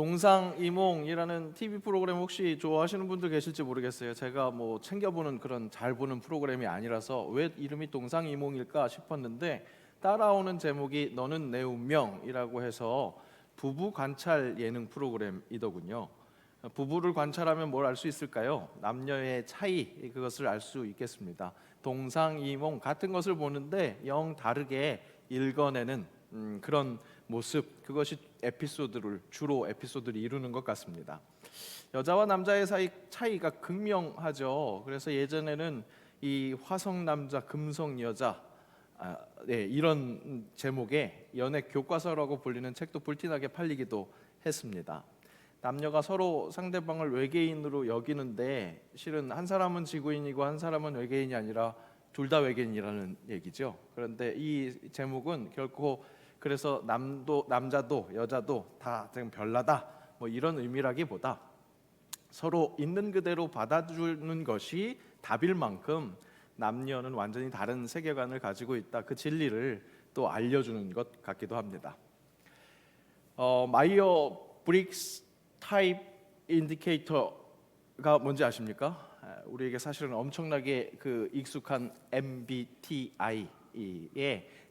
동상이몽이라는 TV 프로그램 혹시 좋아하시는 분들 계실지 모르겠어요. 제가 뭐 챙겨보는 그런 잘 보는 프로그램이 아니라서 왜 이름이 동상이몽일까 싶었는데 따라오는 제목이 너는 내 운명이라고 해서 부부 관찰 예능 프로그램이더군요. 부부를 관찰하면 뭘 알 수 있을까요? 남녀의 차이 그것을 알 수 있겠습니다. 동상이몽 같은 것을 보는데 영 다르게 읽어내는 음, 그런 모습 그것이 에피소드를 주로 에피소드를 이루는 것 같습니다. 여자와 남자의 사이 차이가 극명하죠. 그래서 예전에는 이 화성 남자 금성 여자 아, 네, 이런 제목의 연애 교과서라고 불리는 책도 불티나게 팔리기도 했습니다. 남녀가 서로 상대방을 외계인으로 여기는데 실은 한 사람은 지구인이고 한 사람은 외계인이 아니라 둘 다 외계인이라는 얘기죠. 그런데 이 제목은 결코 그래서 남도 남자도 여자도 다 지금 별나다 뭐 이런 의미라기보다 서로 있는 그대로 받아주는 것이 답일 만큼 남녀는 완전히 다른 세계관을 가지고 있다. 그 진리를 또 알려주는 것 같기도 합니다. 어, 마이어 브릭스 타입 인디케이터가 뭔지 아십니까? 아, 우리에게 사실은 엄청나게 그 익숙한 MBTI의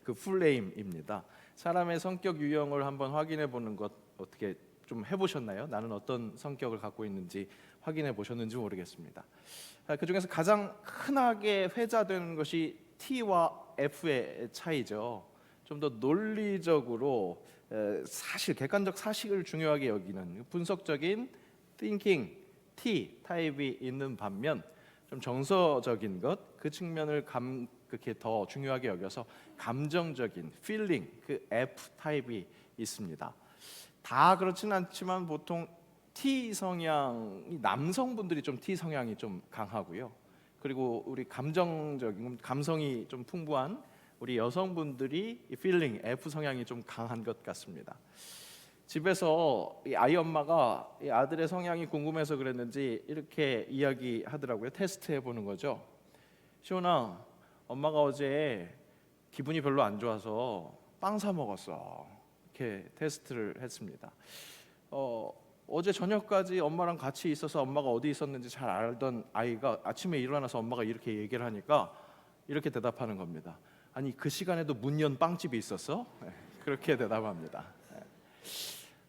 그 풀네임입니다. 사람의 성격 유형을 한번 확인해 보는 것 어떻게 좀 해보셨나요? 나는 어떤 성격을 갖고 있는지 확인해 보셨는지 모르겠습니다. 아, 그 중에서 가장 흔하게 회자되는 것이 T와 F의 차이죠. 좀 더 논리적으로 에, 사실 객관적 사실을 중요하게 여기는 분석적인 thinking T 타입이 있는 반면 좀 정서적인 것 그 측면을 감 그렇게 더 중요하게 여겨서 감정적인 feeling 그 F 타입이 있습니다. 다 그렇지는 않지만 보통 T 성향이 남성분들이 좀 T 성향이 좀 강하고요. 그리고 우리 감정적인 감성이 좀 풍부한 우리 여성분들이 이 feeling F 성향이 좀 강한 것 같습니다. 집에서 이 아이 엄마가 이 아들의 성향이 궁금해서 그랬는지 이렇게 이야기하더라고요. 테스트해 보는 거죠. 시온아, 엄마가 어제 기분이 별로 안 좋아서 빵 사 먹었어. 이렇게 테스트를 했습니다. 어, 어제 저녁까지 엄마랑 같이 있어서 엄마가 어디 있었는지 잘 알던 아이가 아침에 일어나서 엄마가 이렇게 얘기를 하니까 이렇게 대답하는 겁니다. 아니 그 시간에도 문연 빵집이 있었어? 네, 그렇게 대답합니다.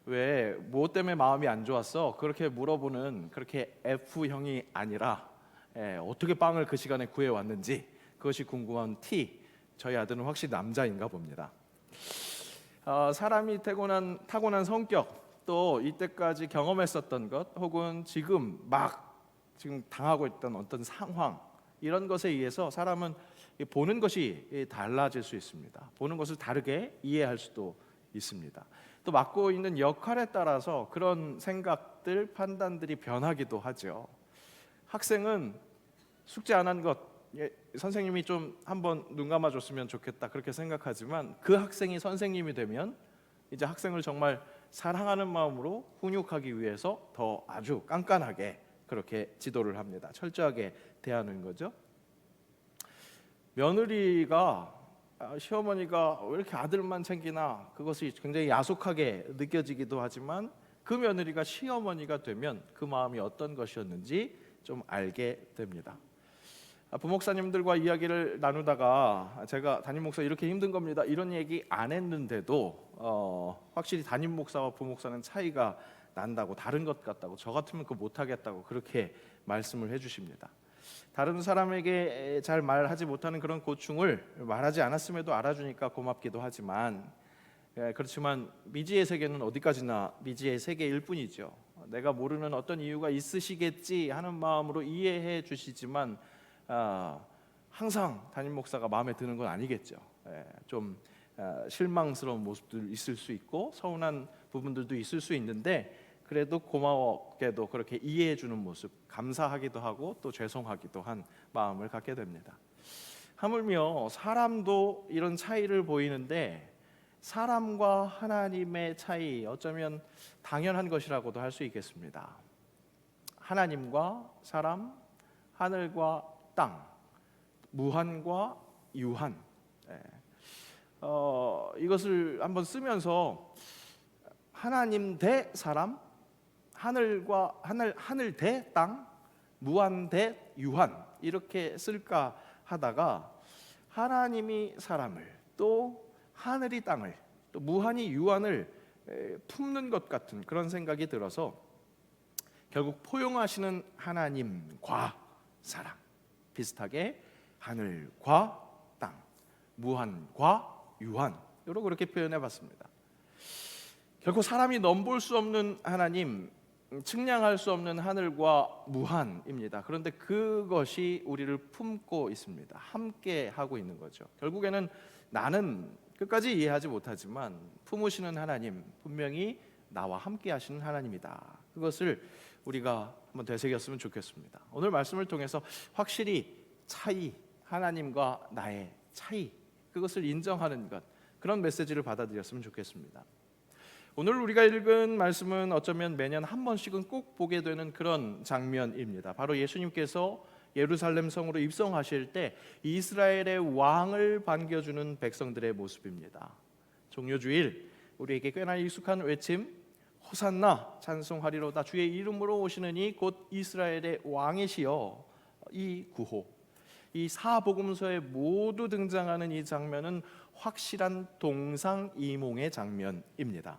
왜 무엇 때문에 마음이 안 좋았어? 그렇게 물어보는 그렇게 F 형이 아니라 예, 어떻게 빵을 그 시간에 구해 왔는지 그것이 궁금한 T. 저희 아들은 확실히 남자인가 봅니다. 어, 사람이 타고난 타고난 성격 또 이때까지 경험했었던 것 혹은 지금 막 지금 당하고 있던 어떤 상황 이런 것에 의해서 사람은 이 보는 것이 달라질 수 있습니다. 보는 것을 다르게 이해할 수도 있습니다. 또 맡고 있는 역할에 따라서 그런 생각들, 판단들이 변하기도 하죠. 학생은 숙제 안 한 것, 예, 선생님이 좀 한번 눈 감아줬으면 좋겠다 그렇게 생각하지만 그 학생이 선생님이 되면 이제 학생을 정말 사랑하는 마음으로 훈육하기 위해서 더 아주 깐깐하게 그렇게 지도를 합니다. 철저하게 대하는 거죠. 며느리가 아, 시어머니가 왜 이렇게 아들만 챙기나 그것이 굉장히 야속하게 느껴지기도 하지만 그 며느리가 시어머니가 되면 그 마음이 어떤 것이었는지 좀 알게 됩니다. 아, 부목사님들과 이야기를 나누다가 제가 담임 목사 이렇게 힘든 겁니다 이런 얘기 안 했는데도 어, 확실히 담임 목사와 부목사는 차이가 난다고 다른 것 같다고 저 같으면 그 못하겠다고 그렇게 말씀을 해주십니다. 다른 사람에게 잘 말하지 못하는 그런 고충을 말하지 않았음에도 알아주니까 고맙기도 하지만 예, 그렇지만 미지의 세계는 어디까지나 미지의 세계일 뿐이죠. 내가 모르는 어떤 이유가 있으시겠지 하는 마음으로 이해해 주시지만 아, 항상 담임 목사가 마음에 드는 건 아니겠죠. 예, 좀 아, 실망스러운 모습들 있을 수 있고 서운한 부분들도 있을 수 있는데 그래도 고마웠게도 그렇게 이해해 주는 모습 감사하기도 하고 또 죄송하기도 한 마음을 갖게 됩니다. 하물며 사람도 이런 차이를 보이는데 사람과 하나님의 차이 어쩌면 당연한 것이라고도 할 수 있겠습니다. 하나님과 사람, 하늘과 땅, 무한과 유한. 예. 어, 이것을 한번 쓰면서 하나님 대 사람, 하늘과 하늘 하늘 대 땅, 무한 대 유한 이렇게 쓸까 하다가 하나님이 사람을 또 하늘이 땅을 또 무한이 유한을 에, 품는 것 같은 그런 생각이 들어서 결국 포용하시는 하나님과 사람 비슷하게 하늘과 땅, 무한과 유한 이렇게 그렇게 표현해 봤습니다. 결국 사람이 넘볼 수 없는 하나님, 측량할 수 없는 하늘과 무한입니다. 그런데 그것이 우리를 품고 있습니다. 함께 하고 있는 거죠. 결국에는 나는 끝까지 이해하지 못하지만 품으시는 하나님 분명히 나와 함께 하시는 하나님이다. 그것을 우리가 한번 되새겼으면 좋겠습니다. 오늘 말씀을 통해서 확실히 차이 하나님과 나의 차이 그것을 인정하는 것 그런 메시지를 받아들였으면 좋겠습니다. 오늘 우리가 읽은 말씀은 어쩌면 매년 한 번씩은 꼭 보게 되는 그런 장면입니다. 바로 예수님께서 예루살렘 성으로 입성하실 때 이스라엘의 왕을 반겨주는 백성들의 모습입니다. 종료주일 우리에게 꽤나 익숙한 외침 호산나 찬송하리로다 주의 이름으로 오시는 이 곧 이스라엘의 왕이시여 이 구호 이 사복음서에 모두 등장하는 이 장면은 확실한 동상이몽의 장면입니다.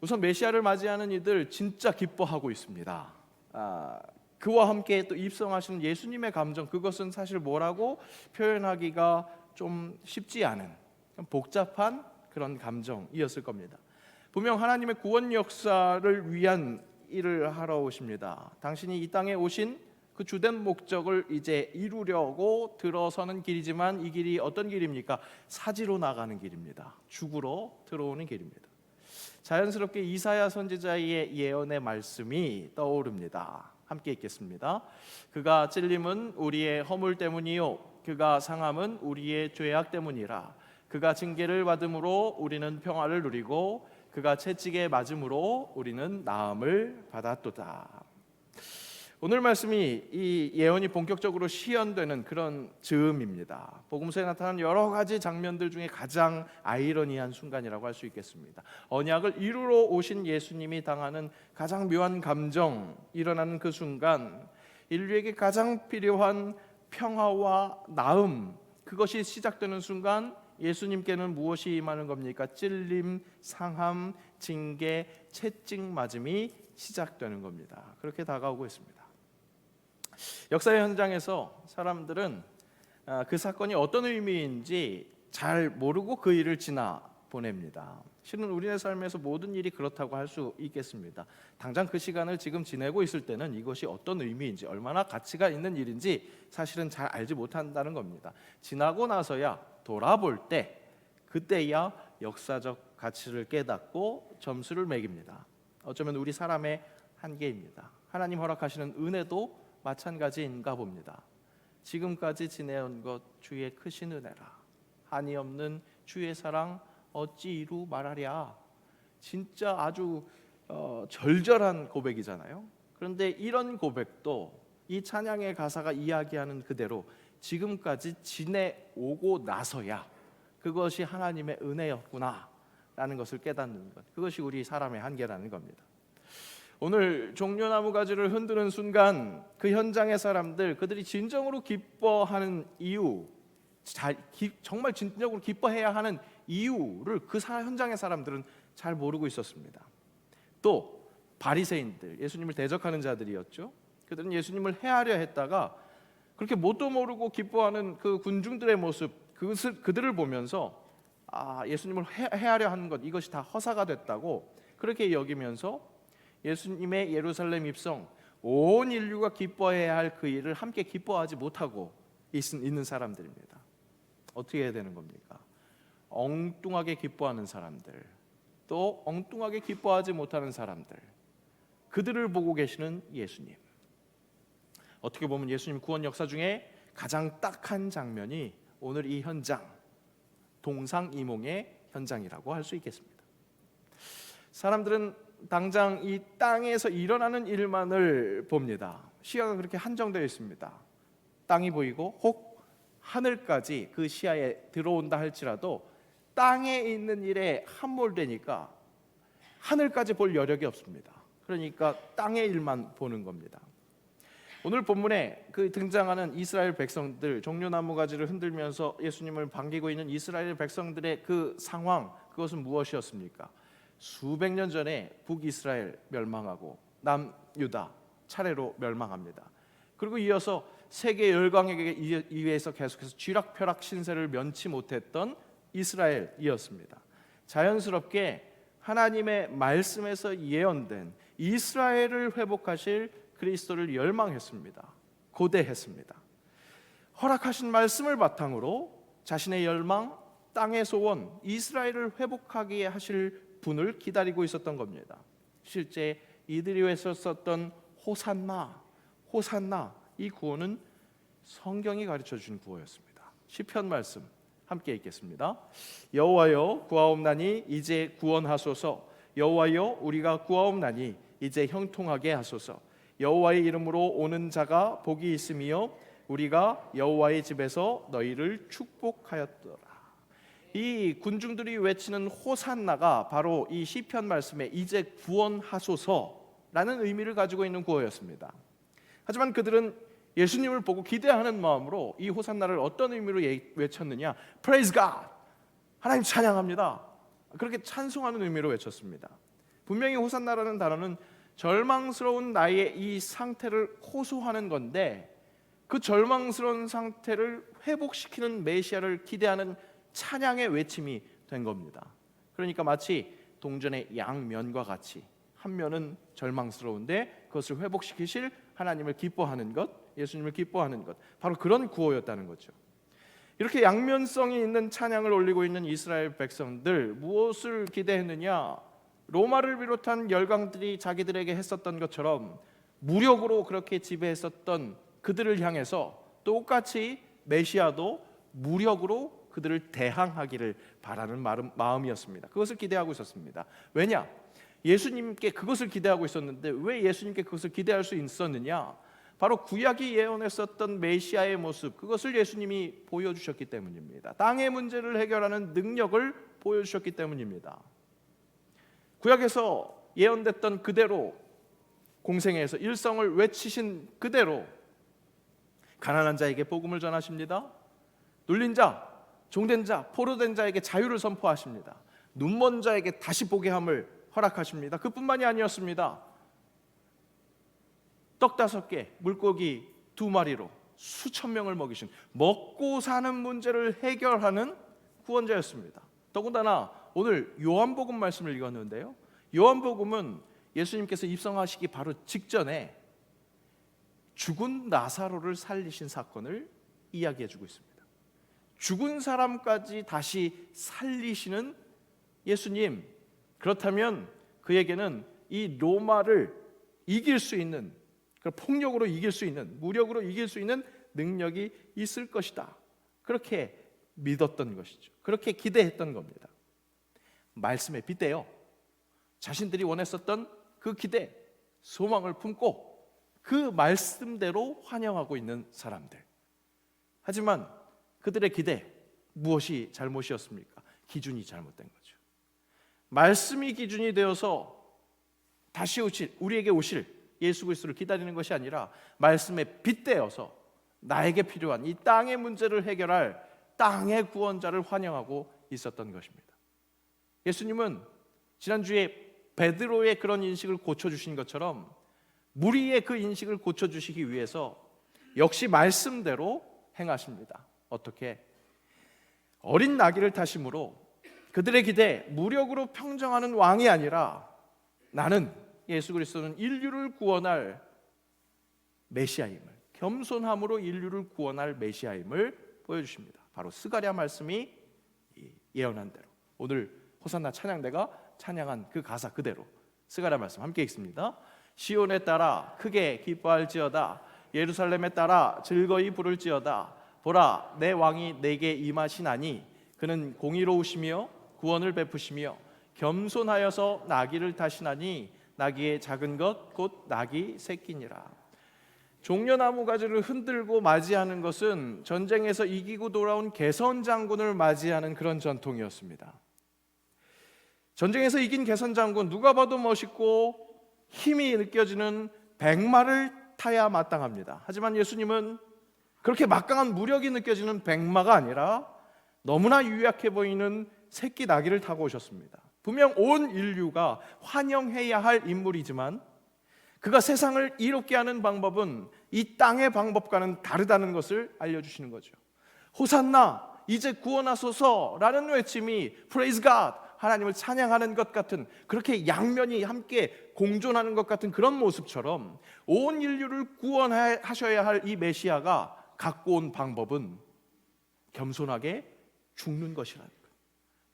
우선 메시아를 맞이하는 이들 진짜 기뻐하고 있습니다. 아, 그와 함께 또 입성하시는 예수님의 감정 그것은 사실 뭐라고 표현하기가 좀 쉽지 않은 복잡한 그런 감정이었을 겁니다. 분명 하나님의 구원 역사를 위한 일을 하러 오십니다. 당신이 이 땅에 오신 그 주된 목적을 이제 이루려고 들어서는 길이지만 이 길이 어떤 길입니까? 사지로 나가는 길입니다. 죽으러 들어오는 길입니다. 자연스럽게 이사야 선지자의 예언의 말씀이 떠오릅니다. 함께 읽겠습니다. 그가 찔림은 우리의 허물 때문이요 그가 상함은 우리의 죄악 때문이라 그가 징계를 받음으로 우리는 평화를 누리고 그가 채찍에 맞음으로 우리는 나음을 받았도다. 오늘 말씀이 이 예언이 본격적으로 시연되는 그런 즈음입니다. 복음서에 나타난 여러 가지 장면들 중에 가장 아이러니한 순간이라고 할 수 있겠습니다. 언약을 이루러 오신 예수님이 당하는 가장 묘한 감정 일어나는 그 순간 인류에게 가장 필요한 평화와 나음 그것이 시작되는 순간 예수님께는 무엇이 임하는 겁니까? 찔림, 상함, 징계, 채찍 맞음이 시작되는 겁니다. 그렇게 다가오고 있습니다. 역사의 현장에서 사람들은 아, 그 사건이 어떤 의미인지 잘 모르고 그 일을 지나 보냅니다. 실은 우리의 삶에서 모든 일이 그렇다고 할 수 있겠습니다. 당장 그 시간을 지금 지내고 있을 때는 이것이 어떤 의미인지 얼마나 가치가 있는 일인지 사실은 잘 알지 못한다는 겁니다. 지나고 나서야 돌아볼 때 그때야 역사적 가치를 깨닫고 점수를 매깁니다. 어쩌면 우리 사람의 한계입니다. 하나님 허락하시는 은혜도 마찬가지인가 봅니다. 지금까지 지내온 것 주의 크신 은혜라. 한이 없는 주의 사랑 어찌 이루 말하랴. 진짜 아주 어, 절절한 고백이잖아요. 그런데 이런 고백도 이 찬양의 가사가 이야기하는 그대로 지금까지 지내오고 나서야 그것이 하나님의 은혜였구나라는 것을 깨닫는 것. 그것이 우리 사람의 한계라는 겁니다. 오늘 종려나무 가지를 흔드는 순간 그 현장의 사람들 그들이 진정으로 기뻐하는 이유 정말 진정으로 기뻐해야 하는 이유를 그 사, 현장의 사람들은 잘 모르고 있었습니다. 또 바리새인들 예수님을 대적하는 자들이었죠. 그들은 예수님을 해하려 했다가 그렇게 뭣도 모르고 기뻐하는 그 군중들의 모습 그것을 그들을 보면서 아 예수님을 해, 해하려 하는 것 이것이 다 허사가 됐다고 그렇게 여기면서 예수님의 예루살렘 입성 온 인류가 기뻐해야 할 그 일을 함께 기뻐하지 못하고 있는 사람들입니다. 어떻게 해야 되는 겁니까? 엉뚱하게 기뻐하는 사람들, 또 엉뚱하게 기뻐하지 못하는 사람들, 그들을 보고 계시는 예수님. 어떻게 보면 예수님 구원 역사 중에 가장 딱한 장면이 오늘 이 현장, 동상이몽의 현장이라고 할 수 있겠습니다. 사람들은 당장 이 땅에서 일어나는 일만을 봅니다. 시야가 그렇게 한정되어 있습니다. 땅이 보이고 혹 하늘까지 그 시야에 들어온다 할지라도 땅에 있는 일에 함몰되니까 하늘까지 볼 여력이 없습니다. 그러니까 땅의 일만 보는 겁니다. 오늘 본문에 그 등장하는 이스라엘 백성들 종려나무 가지를 흔들면서 예수님을 반기고 있는 이스라엘 백성들의 그 상황 그것은 무엇이었습니까? 수백 년 전에 북이스라엘 멸망하고 남유다 차례로 멸망합니다. 그리고 이어서 세계 열강에게 의해서 계속해서 쥐락펴락 신세를 면치 못했던 이스라엘이었습니다. 자연스럽게 하나님의 말씀에서 예언된 이스라엘을 회복하실 그리스도를 열망했습니다. 고대했습니다. 허락하신 말씀을 바탕으로 자신의 열망, 땅의 소원, 이스라엘을 회복하게 하실 분을 기다리고 있었던 겁니다. 실제 이들이 외쳤었던 호산나, 호산나 이 구호는 성경이 가르쳐 준 구호였습니다. 시편 말씀 함께 읽겠습니다. 여호와여 구하옵나니 이제 구원하소서. 여호와여 우리가 구하옵나니 이제 형통하게 하소서. 여호와의 이름으로 오는 자가 복이 있으며 우리가 여호와의 집에서 너희를 축복하였더라. 이 군중들이 외치는 호산나가 바로 이 시편 말씀에 이제 구원하소서라는 의미를 가지고 있는 구호였습니다. 하지만 그들은 예수님을 보고 기대하는 마음으로 이 호산나를 어떤 의미로 예- 외쳤느냐? Praise God. 하나님 찬양합니다. 그렇게 찬송하는 의미로 외쳤습니다. 분명히 호산나라는 단어는 절망스러운 나의 이 상태를 호소하는 건데 그 절망스러운 상태를 회복시키는 메시아를 기대하는 찬양의 외침이 된 겁니다. 그러니까 마치 동전의 양면과 같이 한 면은 절망스러운데 그것을 회복시키실 하나님을 기뻐하는 것, 예수님을 기뻐하는 것, 바로 그런 구호였다는 거죠. 이렇게 양면성이 있는 찬양을 올리고 있는 이스라엘 백성들 무엇을 기대했느냐? 로마를 비롯한 열강들이 자기들에게 했었던 것처럼 무력으로 그렇게 지배했었던 그들을 향해서 똑같이 메시아도 무력으로 그들을 대항하기를 바라는 마음- 마음이었습니다. 그것을 기대하고 있었습니다. 왜냐? 예수님께 그것을 기대하고 있었는데 왜 예수님께 그것을 기대할 수 있었느냐? 바로 구약이 예언했었던 메시아의 모습 그것을 예수님이 보여주셨기 때문입니다. 땅의 문제를 해결하는 능력을 보여주셨기 때문입니다. 구약에서 예언됐던 그대로 공생애에서 일성을 외치신 그대로 가난한 자에게 복음을 전하십니다. 눌린 자, 종된 자, 포로된 자에게 자유를 선포하십니다. 눈먼 자에게 다시 보게 함을 허락하십니다. 그뿐만이 아니었습니다. 떡 다섯 개, 물고기 두 마리로 수천 명을 먹이신 먹고 사는 문제를 해결하는 구원자였습니다. 더군다나 오늘 요한복음 말씀을 읽었는데요. 요한복음은 예수님께서 입성하시기 바로 직전에 죽은 나사로를 살리신 사건을 이야기해 주고 있습니다. 죽은 사람까지 다시 살리시는 예수님. 그렇다면 그에게는 이 로마를 이길 수 있는 그 폭력으로 이길 수 있는 무력으로 이길 수 있는 능력이 있을 것이다. 그렇게 믿었던 것이죠. 그렇게 기대했던 겁니다. 말씀에 빗대요. 자신들이 원했었던 그 기대, 소망을 품고 그 말씀대로 환영하고 있는 사람들. 하지만 그들의 기대 무엇이 잘못이었습니까? 기준이 잘못된 거죠. 말씀이 기준이 되어서 다시 오실 우리에게 오실 예수 그리스도를 기다리는 것이 아니라 말씀에 빗대어서 나에게 필요한 이 땅의 문제를 해결할 땅의 구원자를 환영하고 있었던 것입니다. 예수님은 지난주에 베드로의 그런 인식을 고쳐 주신 것처럼 무리의 그 인식을 고쳐 주시기 위해서 역시 말씀대로 행하십니다. 어떻게? 어린 나귀를 타심으로 그들의 기대 무력으로 평정하는 왕이 아니라 나는 예수 그리스도는 인류를 구원할 메시아임을 겸손함으로 인류를 구원할 메시아임을 보여주십니다. 바로 스가랴 말씀이 예언한 대로 오늘 호산나 찬양대가 찬양한 그 가사 그대로 스가랴 말씀 함께 읽습니다. 시온에 따라 크게 기뻐할지어다 예루살렘에 따라 즐거이 부를지어다 보라 내 왕이 내게 임하시나니 그는 공의로우시며 구원을 베푸시며 겸손하여서 나귀를 타시나니 나귀의 작은 것 곧 나귀 새끼니라 종려나무 가지를 흔들고 맞이하는 것은 전쟁에서 이기고 돌아온 개선 장군을 맞이하는 그런 전통이었습니다. 전쟁에서 이긴 개선 장군 누가 봐도 멋있고 힘이 느껴지는 백마를 타야 마땅합니다. 하지만 예수님은 그렇게 막강한 무력이 느껴지는 백마가 아니라 너무나 유약해 보이는 새끼 나귀를 타고 오셨습니다. 분명 온 인류가 환영해야 할 인물이지만 그가 세상을 이롭게 하는 방법은 이 땅의 방법과는 다르다는 것을 알려주시는 거죠. 호산나 이제 구원하소서라는 외침이 praise God 하나님을 찬양하는 것 같은 그렇게 양면이 함께 공존하는 것 같은 그런 모습처럼 온 인류를 구원하셔야 할 이 메시아가 갖고 온 방법은 겸손하게 죽는 것이라는 것.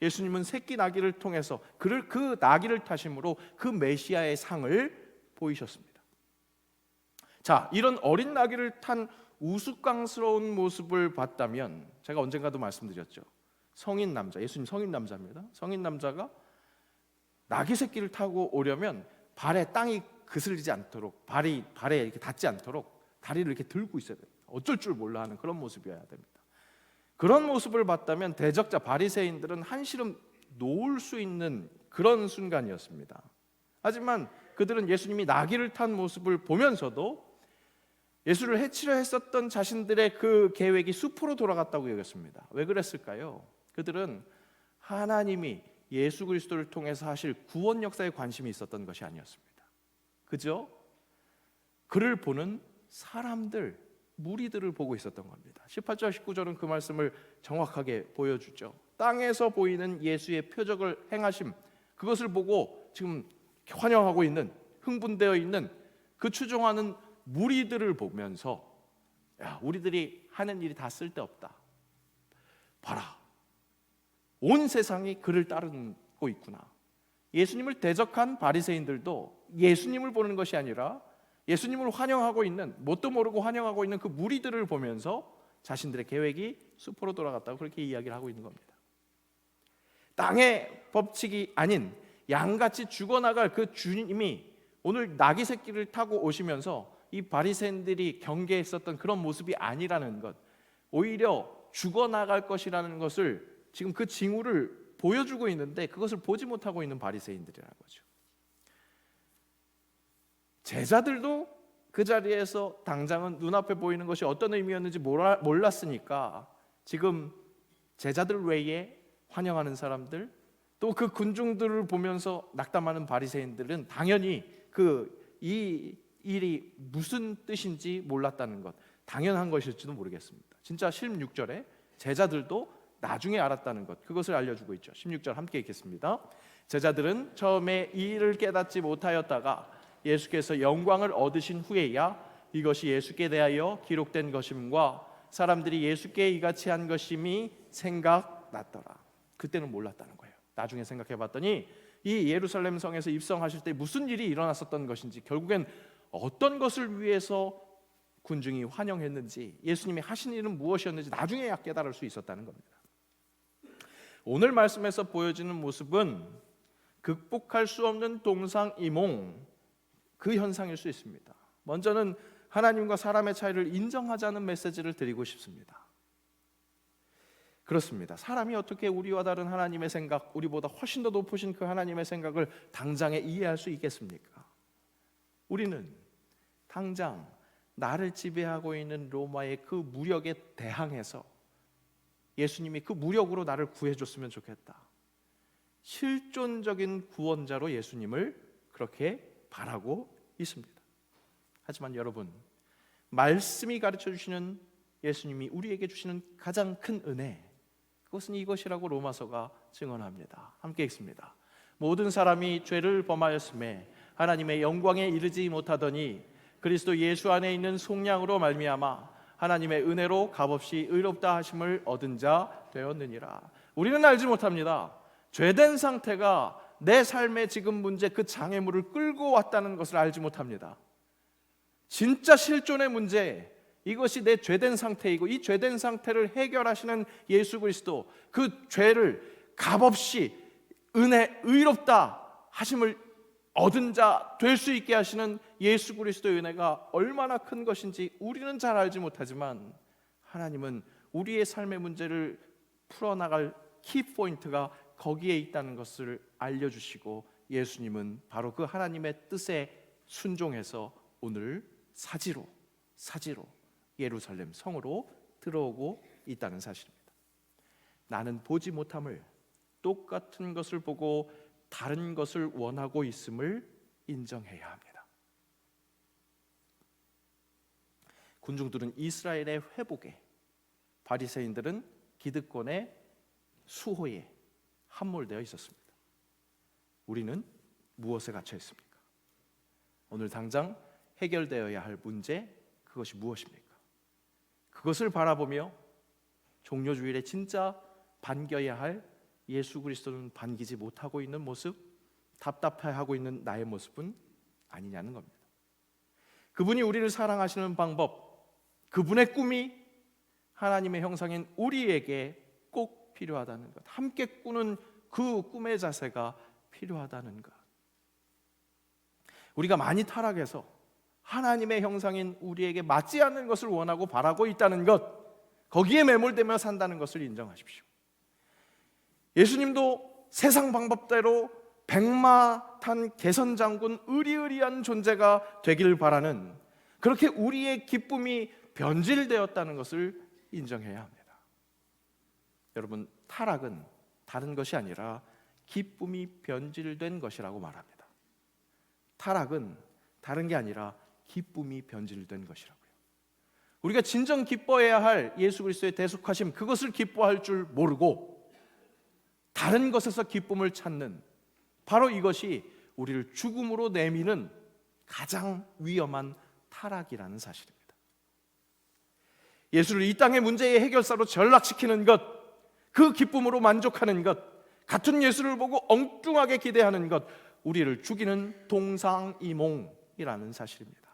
예수님은 새끼 나귀를 통해서 그를 그 나귀를 타심으로 그 메시아의 상을 보이셨습니다. 자, 이런 어린 나귀를 탄 우스꽝스러운 모습을 봤다면 제가 언젠가도 말씀드렸죠. 성인 남자, 예수님 성인 남자입니다. 성인 남자가 나귀 새끼를 타고 오려면 발에 땅이 그슬리지 않도록 발이 발에 이렇게 닿지 않도록 다리를 이렇게 들고 있어야 돼요. 어쩔 줄 몰라 하는 그런 모습이어야 됩니다. 그런 모습을 봤다면 대적자 바리새인들은 한시름 놓을 수 있는 그런 순간이었습니다. 하지만 그들은 예수님이 나귀를 탄 모습을 보면서도 예수를 해치려 했었던 자신들의 그 계획이 수포로 돌아갔다고 여겼습니다. 왜 그랬을까요? 그들은 하나님이 예수 그리스도를 통해서 하실 구원 역사에 관심이 있었던 것이 아니었습니다. 그죠? 그를 보는 사람들, 무리들을 보고 있었던 겁니다. 18절 19절은 그 말씀을 정확하게 보여주죠. 땅에서 보이는 예수의 표적을 행하심 그것을 보고 지금 환영하고 있는 흥분되어 있는 그 추종하는 무리들을 보면서 야, 우리들이 하는 일이 다 쓸데없다. 봐라. 온 세상이 그를 따르고 있구나. 예수님을 대적한 바리새인들도 예수님을 보는 것이 아니라 예수님을 환영하고 있는 뭣도 모르고 환영하고 있는 그 무리들을 보면서 자신들의 계획이 수포로 돌아갔다고 그렇게 이야기를 하고 있는 겁니다. 땅의 법칙이 아닌 양같이 죽어나갈 그 주님이 오늘 나귀 새끼를 타고 오시면서 이 바리새인들이 경계했었던 그런 모습이 아니라는 것, 오히려 죽어나갈 것이라는 것을 지금 그 징후를 보여주고 있는데 그것을 보지 못하고 있는 바리새인들이라는 거죠. 제자들도 그 자리에서 당장은 눈앞에 보이는 것이 어떤 의미였는지 몰랐으니까 지금 제자들 외에 환영하는 사람들 또 그 군중들을 보면서 낙담하는 바리새인들은 당연히 그 이 일이 무슨 뜻인지 몰랐다는 것 당연한 것일지도 모르겠습니다. 진짜 16절에 제자들도 나중에 알았다는 것 그것을 알려주고 있죠. 16절 함께 읽겠습니다. 제자들은 처음에 이 일을 깨닫지 못하였다가 예수께서 영광을 얻으신 후에야 이것이 예수께 대하여 기록된 것임과 사람들이 예수께 이같이 한 것임이 생각났더라. 그때는 몰랐다는 거예요. 나중에 생각해 봤더니 이 예루살렘 성에서 입성하실 때 무슨 일이 일어났었던 것인지 결국엔 어떤 것을 위해서 군중이 환영했는지 예수님이 하신 일은 무엇이었는지 나중에야 깨달을 수 있었다는 겁니다. 오늘 말씀에서 보여지는 모습은 극복할 수 없는 동상이몽 그 현상일 수 있습니다. 먼저는 하나님과 사람의 차이를 인정하자는 메시지를 드리고 싶습니다. 그렇습니다. 사람이 어떻게 우리와 다른 하나님의 생각, 우리보다 훨씬 더 높으신 그 하나님의 생각을 당장에 이해할 수 있겠습니까? 우리는 당장 나를 지배하고 있는 로마의 그 무력에 대항해서 예수님이 그 무력으로 나를 구해줬으면 좋겠다. 실존적인 구원자로 예수님을 그렇게 바라고 있습니다. 하지만 여러분, 말씀이 가르쳐 주시는 예수님이 우리에게 주시는 가장 큰 은혜, 그것은 이것이라고 로마서가 증언합니다. 함께 읽습니다. 모든 사람이 죄를 범하였음에 하나님의 영광에 이르지 못하더니 그리스도 예수 안에 있는 속량으로 말미암아 하나님의 은혜로 값없이 의롭다 하심을 얻은 자 되었느니라. 우리는 알지 못합니다. 죄된 상태가 내 삶의 지금 문제 그 장애물을 끌고 왔다는 것을 알지 못합니다. 진짜 실존의 문제 이것이 내 죄된 상태이고 이 죄된 상태를 해결하시는 예수 그리스도 그 죄를 값없이 은혜 의롭다 하심을 얻은 자 될 수 있게 하시는 예수 그리스도의 은혜가 얼마나 큰 것인지 우리는 잘 알지 못하지만 하나님은 우리의 삶의 문제를 풀어나갈 키 포인트가 거기에 있다는 것을 알려주시고 예수님은 바로 그 하나님의 뜻에 순종해서 오늘 사지로 사지로 예루살렘 성으로 들어오고 있다는 사실입니다. 나는 보지 못함을 똑같은 것을 보고 다른 것을 원하고 있음을 인정해야 합니다. 군중들은 이스라엘의 회복에 바리새인들은 기득권의 수호에 함몰되어 있었습니다. 우리는 무엇에 갇혀 있습니까? 오늘 당장 해결되어야 할 문제 그것이 무엇입니까? 그것을 바라보며 종료주일에 진짜 반겨야 할 예수 그리스도는 반기지 못하고 있는 모습, 답답해하고 있는 나의 모습은 아니냐는 겁니다. 그분이 우리를 사랑하시는 방법, 그분의 꿈이 하나님의 형상인 우리에게 꼭 필요하다는 것, 함께 꾸는 그 꿈의 자세가 필요하다는 것. 우리가 많이 타락해서 하나님의 형상인 우리에게 맞지 않는 것을 원하고 바라고 있다는 것, 거기에 매몰되며 산다는 것을 인정하십시오. 예수님도 세상 방법대로 백마탄 개선 장군 의리의리한 존재가 되길 바라는 그렇게 우리의 기쁨이 변질되었다는 것을 인정해야 합니다. 여러분 타락은 다른 것이 아니라 기쁨이 변질된 것이라고 말합니다. 타락은 다른 게 아니라 기쁨이 변질된 것이라고요. 우리가 진정 기뻐해야 할 예수 그리스도의 대속하심 그것을 기뻐할 줄 모르고 다른 것에서 기쁨을 찾는 바로 이것이 우리를 죽음으로 내미는 가장 위험한 타락이라는 사실입니다. 예수를 이 땅의 문제의 해결사로 전락시키는 것, 그 기쁨으로 만족하는 것, 같은 예수를 보고 엉뚱하게 기대하는 것, 우리를 죽이는 동상이몽이라는 사실입니다.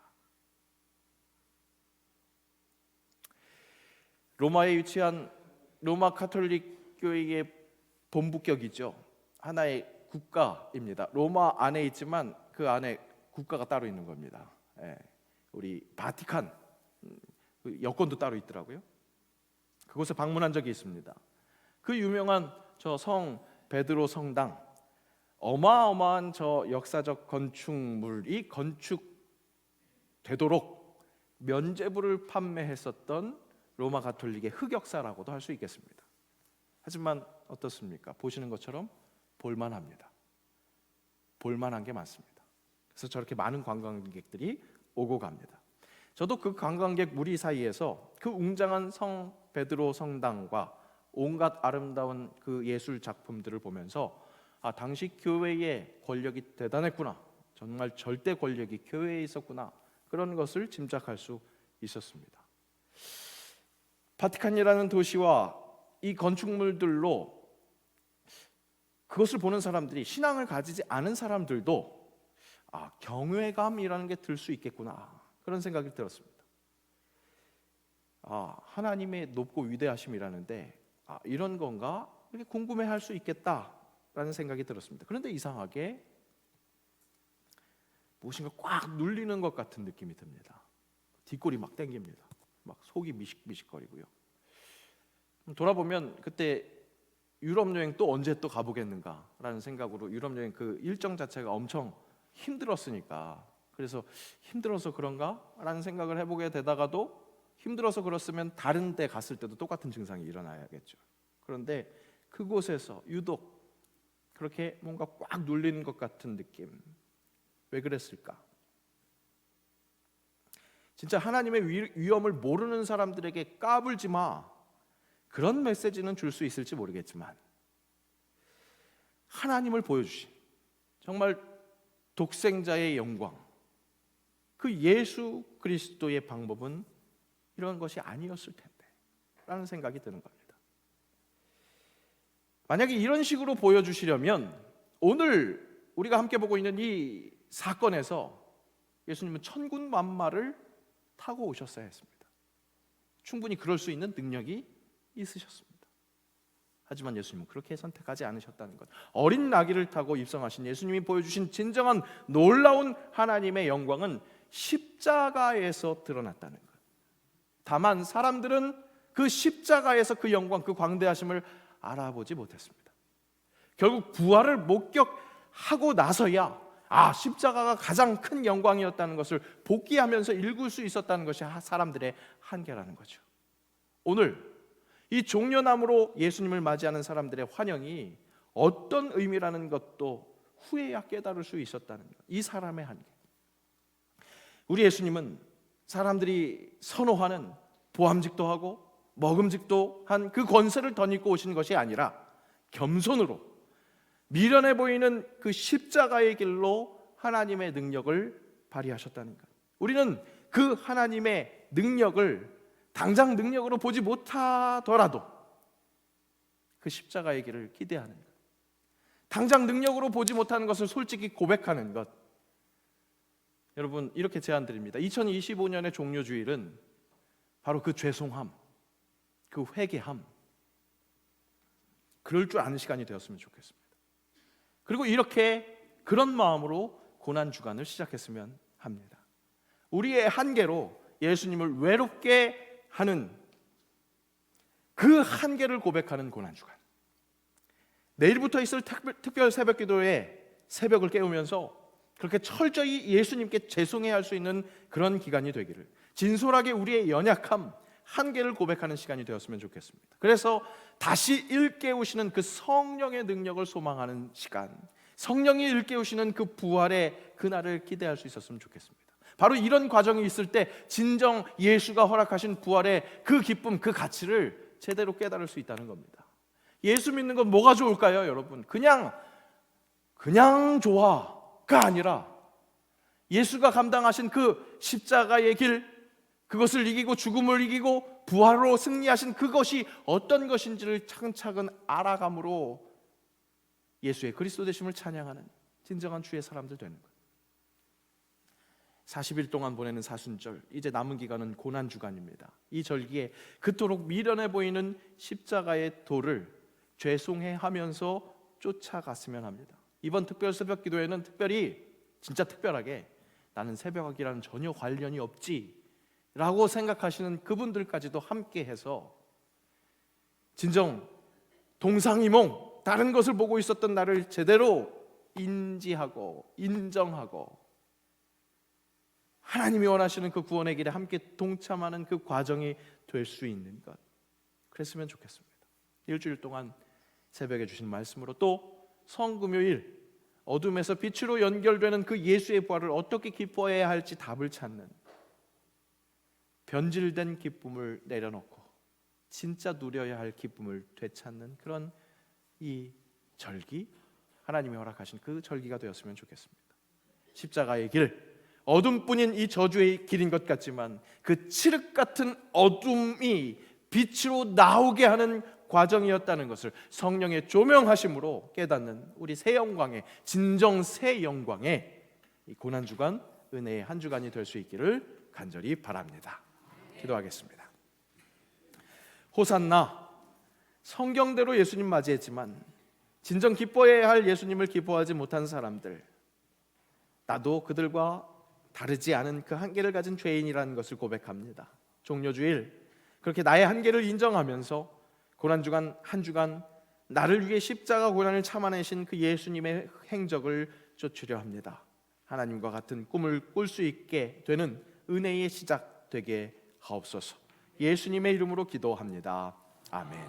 로마에 위치한 로마 카톨릭 교회의 본부격이죠. 하나의 국가입니다. 로마 안에 있지만 그 안에 국가가 따로 있는 겁니다. 예, 우리 바티칸 음, 그 여권도 따로 있더라고요. 그곳에 방문한 적이 있습니다. 그 유명한 저 성 베드로 성당 어마어마한 저 역사적 건축물이 건축되도록 면제부를 판매했었던 로마 가톨릭의 흑역사라고도 할 수 있겠습니다. 하지만 어떻습니까? 보시는 것처럼 볼만합니다. 볼만한 게 많습니다. 그래서 저렇게 많은 관광객들이 오고 갑니다. 저도 그 관광객 무리 사이에서 그 웅장한 성 베드로 성당과 온갖 아름다운 그 예술 작품들을 보면서 아 당시 교회의 권력이 대단했구나. 정말 절대 권력이 교회에 있었구나. 그런 것을 짐작할 수 있었습니다. 바티칸이라는 도시와 이 건축물들로 그것을 보는 사람들이 신앙을 가지지 않은 사람들도 아, 경외감이라는 게 들 수 있겠구나 그런 생각이 들었습니다. 아, 하나님의 높고 위대하심이라는데 아, 이런 건가 이렇게 궁금해할 수 있겠다라는 생각이 들었습니다. 그런데 이상하게 무엇인가 꽉 눌리는 것 같은 느낌이 듭니다. 뒷골이 막 땡깁니다. 막 속이 미식미식거리고요. 돌아보면 그때 유럽 여행 또 언제 또 가보겠는가라는 생각으로 유럽 여행 그 일정 자체가 엄청 힘들었으니까 그래서 힘들어서 그런가라는 생각을 해보게 되다가도 힘들어서 그렇으면 다른 데 갔을 때도 똑같은 증상이 일어나야겠죠. 그런데 그곳에서 유독 그렇게 뭔가 꽉 눌리는 것 같은 느낌 왜 그랬을까? 진짜 하나님의 위험을 모르는 사람들에게 까불지 마 그런 메시지는 줄 수 있을지 모르겠지만 하나님을 보여주신 정말 독생자의 영광 그 예수 그리스도의 방법은 이런 것이 아니었을 텐데 라는 생각이 드는 겁니다. 만약에 이런 식으로 보여주시려면 오늘 우리가 함께 보고 있는 이 사건에서 예수님은 천군 만마를 타고 오셨어야 했습니다. 충분히 그럴 수 있는 능력이 있으셨습니다. 하지만 예수님은 그렇게 선택하지 않으셨다는 것. 어린 나귀를 타고 입성하신 예수님이 보여주신 진정한 놀라운 하나님의 영광은 십자가에서 드러났다는 것. 다만 사람들은 그 십자가에서 그 영광, 그 광대하심을 알아보지 못했습니다. 결국 부활을 목격하고 나서야 아 십자가가 가장 큰 영광이었다는 것을 복귀하면서 읽을 수 있었다는 것이 하- 사람들의 한계라는 거죠. 오늘 이 종려나무로 예수님을 맞이하는 사람들의 환영이 어떤 의미라는 것도 후에야 깨달을 수 있었다는 것. 이 사람의 한계. 우리 예수님은 사람들이 선호하는 보암직도 하고 먹음직도 한 그 권세를 덧입고 오신 것이 아니라 겸손으로 미련해 보이는 그 십자가의 길로 하나님의 능력을 발휘하셨다는 것. 우리는 그 하나님의 능력을 당장 능력으로 보지 못하더라도 그 십자가의 길을 기대하는 것. 당장 능력으로 보지 못하는 것을 솔직히 고백하는 것. 여러분 이렇게 제안 드립니다. 2025년의 종료 주일은 바로 그 죄송함, 그 회개함, 그럴 줄 아는 시간이 되었으면 좋겠습니다. 그리고 이렇게 그런 마음으로 고난 주간을 시작했으면 합니다. 우리의 한계로 예수님을 외롭게 하는 그 한계를 고백하는 고난 주간. 내일부터 있을 특별, 새벽 기도에 새벽을 깨우면서 그렇게 철저히 예수님께 죄송해야 할수 있는 그런 기간이 되기를 진솔하게 우리의 연약함, 한계를 고백하는 시간이 되었으면 좋겠습니다. 그래서 다시 일깨우시는 그 성령의 능력을 소망하는 시간, 성령이 일깨우시는 그 부활의 그날을 기대할 수 있었으면 좋겠습니다. 바로 이런 과정이 있을 때 진정 예수가 허락하신 부활의 그 기쁨, 그 가치를 제대로 깨달을 수 있다는 겁니다. 예수 믿는 건 뭐가 좋을까요, 여러분? 그냥 그냥 좋아가 아니라 예수가 감당하신 그 십자가의 길, 그것을 이기고 죽음을 이기고 부활로 승리하신 그것이 어떤 것인지를 차근차근 알아감으로 예수의 그리스도 되심을 찬양하는 진정한 주의 사람들 되는 거예요. 40일 동안 보내는 사순절, 이제 남은 기간은 고난 주간입니다. 이 절기에 그토록 미련해 보이는 십자가의 돌을 죄송해 하면서 쫓아갔으면 합니다. 이번 특별 새벽 기도에는 특별히 진짜 특별하게 나는 새벽학이라는 전혀 관련이 없지라고 생각하시는 그분들까지도 함께 해서 진정 동상이몽 다른 것을 보고 있었던 나를 제대로 인지하고 인정하고 하나님이 원하시는 그 구원의 길에 함께 동참하는 그 과정이 될 수 있는 것 그랬으면 좋겠습니다. 일주일 동안 새벽에 주신 말씀으로 또 성금요일 어둠에서 빛으로 연결되는 그 예수의 부활을 어떻게 기뻐해야 할지 답을 찾는 변질된 기쁨을 내려놓고 진짜 누려야 할 기쁨을 되찾는 그런 이 절기 하나님이 허락하신 그 절기가 되었으면 좋겠습니다. 십자가의 길 어둠뿐인 이 저주의 길인 것 같지만 그 칠흑 같은 어둠이 빛으로 나오게 하는 과정이었다는 것을 성령의 조명하심으로 깨닫는 우리 새 영광의 진정 새 영광의 이 고난 주간 은혜의 한 주간이 될 수 있기를 간절히 바랍니다. 기도하겠습니다. 호산나 성경대로 예수님 맞이했지만 진정 기뻐해야 할 예수님을 기뻐하지 못한 사람들 나도 그들과 다르지 않은 그 한계를 가진 죄인이라는 것을 고백합니다. 종료주일 그렇게 나의 한계를 인정하면서 고난 주간 한 주간 나를 위해 십자가 고난을 참아내신 그 예수님의 행적을 쫓으려 합니다. 하나님과 같은 꿈을 꿀 수 있게 되는 은혜의 시작 되게 하옵소서. 예수님의 이름으로 기도합니다. 아멘.